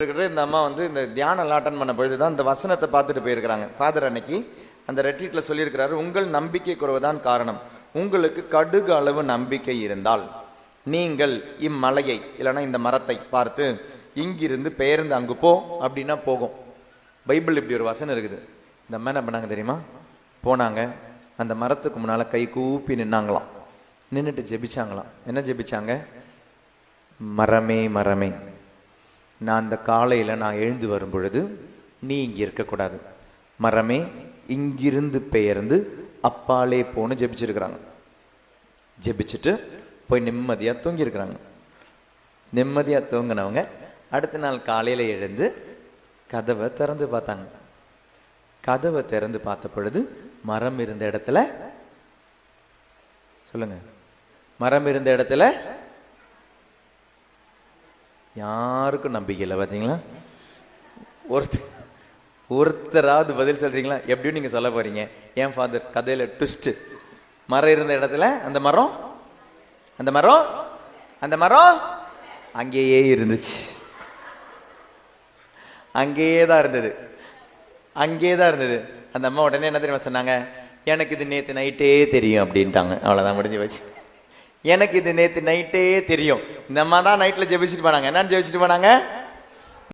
இருக்கிற இந்த அம்மா வந்து இந்த தியானம் அட்டன் பண்ண பொழுது தான் இந்த வசனத்தை பார்த்துட்டு போயிருக்கிறாங்க. ஃபாதர் அன்னைக்கு அந்த ரெட்ரீட்டில் சொல்லியிருக்கிறாரு உங்கள் நம்பிக்கை குறைவுதான் காரணம். உங்களுக்கு கடுகு அளவு நம்பிக்கை இருந்தால் நீங்கள் இம்மலையை இல்லைன்னா இந்த மரத்தை பார்த்து இங்கிருந்து பெயர்ந்து அங்கு போ அப்படின்னா போகும். பைபிள் இப்படி ஒரு வசனம் இருக்குது. இந்த அம்மா என்ன பண்ணாங்க தெரியுமா? போனாங்க. அந்த மரத்துக்கு முன்னால் கை கூப்பி நின்னாங்களாம். நின்றுட்டு ஜெபிச்சாங்களாம். என்ன ஜெபிச்சாங்க? மரமே மரமே. நான் அந்த காலையில் நான் எழுந்து வரும் பொழுது நீ இங்கே இருக்கக்கூடாது மரமே இங்கிருந்து பெயர்ந்து அப்பாலே போன ஜெபிச்சிருக்கிறாங்க. ஜெபிச்சுட்டு போய் நிம்மதியாக தூங்கியிருக்கிறாங்க. நிம்மதியாக தூங்கினவங்க அடுத்த நாள் காலையில் எழுந்து கதவை திறந்து பார்த்தாங்க. கதவை திறந்து பார்த்த பொழுது மரம் இருந்த இடத்துல சொல்லுங்க. மரம் இருந்த இடத்துல யாருக்கும் நம்பிக்கை இல்லை பார்த்தீங்களா ஒருத்தர் ஒருத்தராவது பதில் சொல்றீங்களா? எப்படியும் நீங்கள் சொல்ல போறீங்க. ஏன் ஃபாதர் கதையில் ட்விஸ்ட்டு மரம் இருந்த இடத்துல அந்த மரம்? அந்த மரம்? அந்த மரம்? அங்கேயே இருந்துச்சு. அங்கேயே தான் இருந்தது. அங்கேயே தான் இருந்தது. அந்த அம்மா உடனே என்ன தெரியுமா சொன்னாங்க? எனக்கு இது நேற்று நைட்டே தெரியும் அப்படின்ட்டாங்க. அவ்வளோதான் முடிஞ்சு வச்சு எனக்கு இது நேற்று நைட்டே தெரியும். இந்த மாதிரி தான் நைட்டில் ஜெபிச்சுட்டு போனாங்க. என்னன்னு ஜெபிச்சுட்டு போனாங்க?